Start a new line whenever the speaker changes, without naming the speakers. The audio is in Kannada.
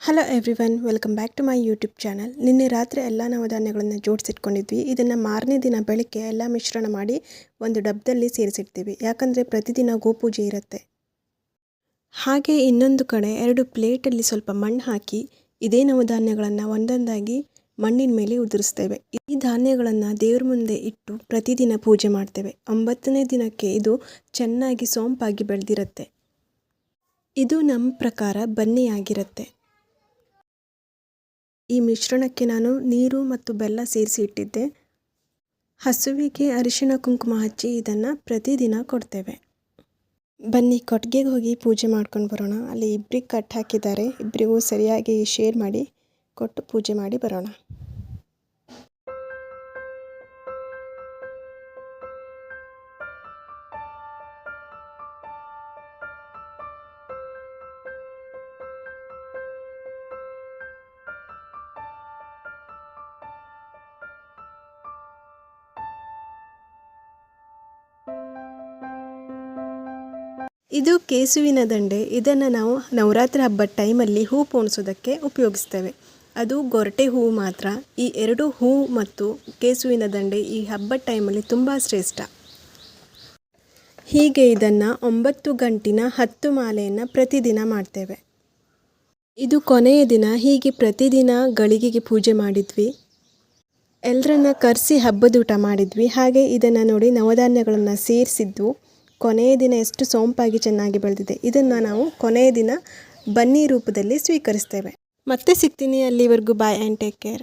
Hello everyone welcome back to my YouTube channel ನಿನ್ನೆ ರಾತ್ರಿ ಎಲ್ಲ ನವಧಾನ್ಯಗಳನ್ನು ಜೋಡಿಸಿಟ್ಕೊಂಡಿದ್ವಿ. ಇದನ್ನು ಮಾರನೇ ದಿನ ಬೆಳಗ್ಗೆ ಎಲ್ಲ ಮಿಶ್ರಣ ಮಾಡಿ ಒಂದು ಡಬ್ಬದಲ್ಲಿ ಸೇರಿಸಿಡ್ತೀವಿ. ಯಾಕಂದರೆ ಪ್ರತಿದಿನ ಗೋಪೂಜೆ ಇರುತ್ತೆ. ಹಾಗೆ ಇನ್ನೊಂದು ಕಡೆ ಎರಡು ಪ್ಲೇಟಲ್ಲಿ ಸ್ವಲ್ಪ ಮಣ್ಣು ಹಾಕಿ ಇದೇ ನವಧಾನ್ಯಗಳನ್ನು ಒಂದೊಂದಾಗಿ ಮಣ್ಣಿನ ಮೇಲೆ ಉದುರಿಸ್ತೇವೆ. ಈ ಧಾನ್ಯಗಳನ್ನು ದೇವ್ರ ಮುಂದೆ ಇಟ್ಟು ಪ್ರತಿದಿನ ಪೂಜೆ ಮಾಡ್ತೇವೆ. ಒಂಬತ್ತನೇ ದಿನಕ್ಕೆ ಇದು ಚೆನ್ನಾಗಿ ಸೋಂಪಾಗಿ ಬೆಳೆದಿರುತ್ತೆ. ಇದು ನಮ್ಮ ಪ್ರಕಾರ ಬನ್ನಿಯಾಗಿರುತ್ತೆ. ಈ ಮಿಶ್ರಣಕ್ಕೆ ನಾನು ನೀರು ಮತ್ತು ಬೆಲ್ಲ ಸೇರಿಸಿ ಇಟ್ಟಿದ್ದೆ. ಹಸುವಿಗೆ ಅರಿಶಿಣ ಕುಂಕುಮ ಹಚ್ಚಿ ಇದನ್ನು ಪ್ರತಿದಿನ ಕೊಡ್ತೇವೆ. ಬನ್ನಿ ಕೊಟ್ಟಿಗೆಗೆ ಹೋಗಿ ಪೂಜೆ ಮಾಡ್ಕೊಂಡು ಬರೋಣ. ಅಲ್ಲಿ ಇಬ್ಬರಿಗೆ ಕಟ್ ಹಾಕಿದ್ದಾರೆ. ಇಬ್ಬರಿಗೂ ಸರಿಯಾಗಿ ಶೇರ್ ಮಾಡಿ ಕೊಟ್ಟು ಪೂಜೆ ಮಾಡಿ ಬರೋಣ. ಇದು ಕೇಸುವಿನ ದಂಡೆ. ಇದನ್ನು ನಾವು ನವರಾತ್ರಿ ಹಬ್ಬದ ಟೈಮಲ್ಲಿ ಹೂ ಪೋಣಿಸೋದಕ್ಕೆ ಉಪಯೋಗಿಸ್ತೇವೆ. ಅದು ಗೊರಟೆ ಹೂವು ಮಾತ್ರ. ಈ ಎರಡು ಹೂ ಮತ್ತು ಕೇಸುವಿನ ದಂಡೆ ಈ ಹಬ್ಬದ ಟೈಮಲ್ಲಿ ತುಂಬ ಶ್ರೇಷ್ಠ. ಹೀಗೆ ಇದನ್ನು ಒಂಬತ್ತು ಗಂಟಿನ ಹತ್ತು ಮಾಲೆಯನ್ನು ಪ್ರತಿದಿನ ಮಾಡ್ತೇವೆ. ಇದು ಕೊನೆಯ ದಿನ ಹೀಗೆ ಪ್ರತಿದಿನ ಗಳಿಗೆಗೆ ಪೂಜೆ ಮಾಡಿದ್ವಿ. ಎಲ್ಲರನ್ನ ಕರೆಸಿ ಹಬ್ಬದೂಟ ಮಾಡಿದ್ವಿ. ಹಾಗೆ ಇದನ್ನು ನೋಡಿ ನವಧಾನ್ಯಗಳನ್ನು ಸೇರಿಸಿದ್ದು ಕೊನೆಯ ದಿನ ಎಷ್ಟು ಸೋಂಪಾಗಿ ಚೆನ್ನಾಗಿ ಬೆಳೆದಿದೆ. ಇದನ್ನು ನಾವು ಕೊನೆಯ ದಿನ ಬನ್ನಿ ರೂಪದಲ್ಲಿ ಸ್ವೀಕರಿಸ್ತೇವೆ. ಮತ್ತೆ ಸಿಗ್ತೀನಿ ಅಲ್ಲಿವರೆಗೂ. Boy and take care